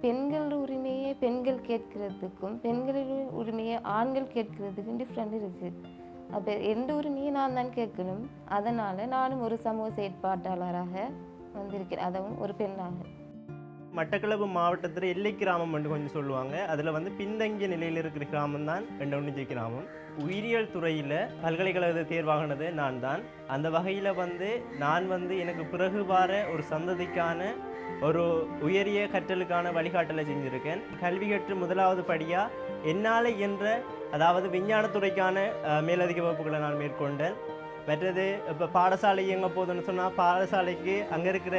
பெண்கள் உரிமையை பெண்கள் கேட்கிறதுக்கும் பெண்களின் உரிமையை ஆண்கள் கேட்கிறதுக்கும் டிஃப்ரெண்ட் இருக்குது அப்போ எந்த உரிமையை நான் தான் கேட்கணும்? அதனால் நானும் ஒரு சமூக செயற்பாட்டாளராக வந்திருக்கிறேன். அதுவும் ஒரு பெண்ணாக. மட்டக்களப்பு மாவட்டத்தில் எல்லை கிராமம் என்று கொஞ்சம் சொல்லுவாங்க. அதில் வந்து பின்தங்கிய நிலையில் இருக்கிற கிராமம் தான் ரெண்டொன்னிஜி கிராமம். உயிரியல் துறையில் பல்கலைக்கழக தேர்வாகினது நான் தான் அந்த வகையில் வந்து நான் வந்து எனக்கு பிறகு வார ஒரு சந்ததிக்கான ஒரு உயரிய கற்றலுக்கான வழிகாட்டலை செஞ்சுருக்கேன். கல்வி கற்று முதலாவது படியாக என்னால் என்ற அதாவது விஞ்ஞானத்துறைக்கான மேலதிக வகுப்புகளை நான் மேற்கொண்டேன். மற்றது இப்போ பாடசாலை இயங்க போதுன்னு சொன்னால் பாடசாலைக்கு அங்கே இருக்கிற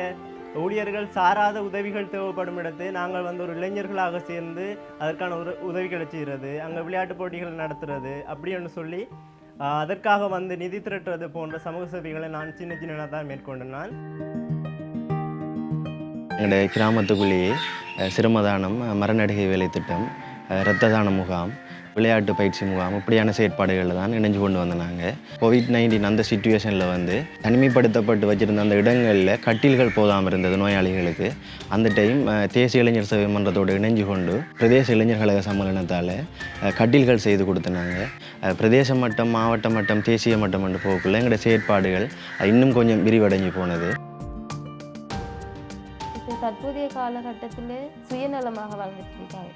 ஊழியர்கள் சாராத உதவிகள் தேவைப்படும் இடத்து நாங்கள் வந்து ஒரு இளைஞர்களாக சேர்ந்து அதற்கான உத உதவிகளை செய்கிறது அங்கே விளையாட்டு போட்டிகள் நடத்துறது அப்படின்னு சொல்லி அதற்காக வந்து நிதி திரட்டுறது போன்ற சமூக சேவைகளை நான் சின்ன சின்னதாக தான் மேற்கொண்டேன். நான் எங்களுடைய கிராமத்துக்குள்ளேயே சிரமதானம் மரநடிகை வேலை திட்டம் இரத்த தான முகாம் விளையாட்டு பயிற்சி முகாம் இப்படியான செயற்பாடுகளில் தான் இணைஞ்சு கொண்டு வந்தாங்க கோவிட் நைன்டீன் அந்த சுச்சுவேஷனில் வந்து தனிமைப்படுத்தப்பட்டு வச்சிருந்த அந்த இடங்களில் கட்டில்கள் போதாமல் இருந்தது நோயாளிகளுக்கு. அந்த டைம் தேசிய இளைஞர் சேவை மன்றத்தோடு இணைஞ்சு கொண்டு பிரதேச இளைஞர் கழக சம்மேளனத்தால் கட்டில்கள் செய்து கொடுத்தனாங்க. பிரதேச மட்டம் மாவட்ட மட்டம் தேசிய மட்டம் என்று போகக்குள்ள எங்களுடைய செயற்பாடுகள் இன்னும் கொஞ்சம் விரிவடைஞ்சு போனது. தற்போதைய காலகட்டத்தில் சுயநலமாக வாழ்ந்துட்டு இருக்காங்க.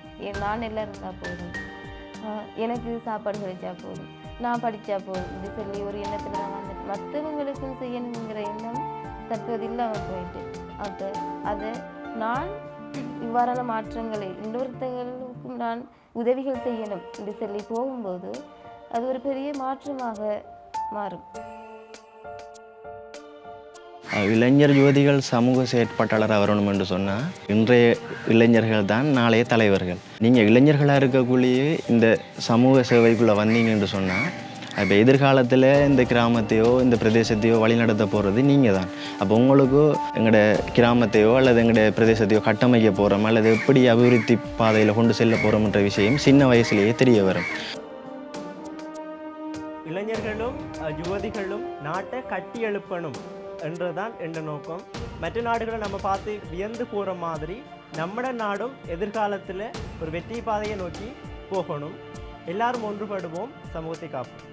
நான் எல்லாம் இருந்தால் போதும். எனக்கு சாப்பாடு கிடைச்சா போதும். நான் படித்தா போதும். இது சொல்லி ஒரு எண்ணத்தில் நான் வந்துட்டு மற்றவங்களுக்கும் செய்யணுங்கிற எண்ணம் தற்போது இல்லாமல் போயிட்டு. அப்போ அதை நான் இவ்வாறான மாற்றங்களை இன்னொருத்தங்களுக்கும் நான் உதவிகள் செய்யணும் என்று சொல்லி போகும்போது அது ஒரு பெரிய மாற்றமாக மாறும். இளைஞர் யுவதிகள் சமூக செயற்பாட்டாளராக வரணும் என்று சொன்னால் இன்றைய இளைஞர்கள் தான் நாளைய தலைவர்கள். நீங்கள் இளைஞர்களாக இருக்கக்குள்ளேயே இந்த சமூக சேவைக்குள்ளே வந்தீங்க என்று சொன்னால் இப்போ எதிர்காலத்தில் இந்த கிராமத்தையோ இந்த பிரதேசத்தையோ வழிநடத்த போகிறது நீங்கள் தான். அப்போ உங்களுக்கோ எங்களோட கிராமத்தையோ அல்லது எங்களோட பிரதேசத்தையோ கட்டமைக்க போகிறோம் அல்லது எப்படி அபிவிருத்தி பாதையில் கொண்டு செல்ல போகிறோம்ன்ற விஷயம் சின்ன வயசுலேயே தெரிய வரும். இளைஞர்களும் யுவதிகளும் நாட்டை கட்டி எழுப்பணும். என்றுதான் என்ற நோக்கம். மற்ற நாடுகளை நம்ம பார்த்து வியந்து போகிற மாதிரி நம்மட நாடும் எதிர்காலத்தில் ஒரு வெற்றி பாதையை நோக்கி போகணும். எல்லாரும் ஒன்றுபடுவோம் சமூகத்தை காப்போம்.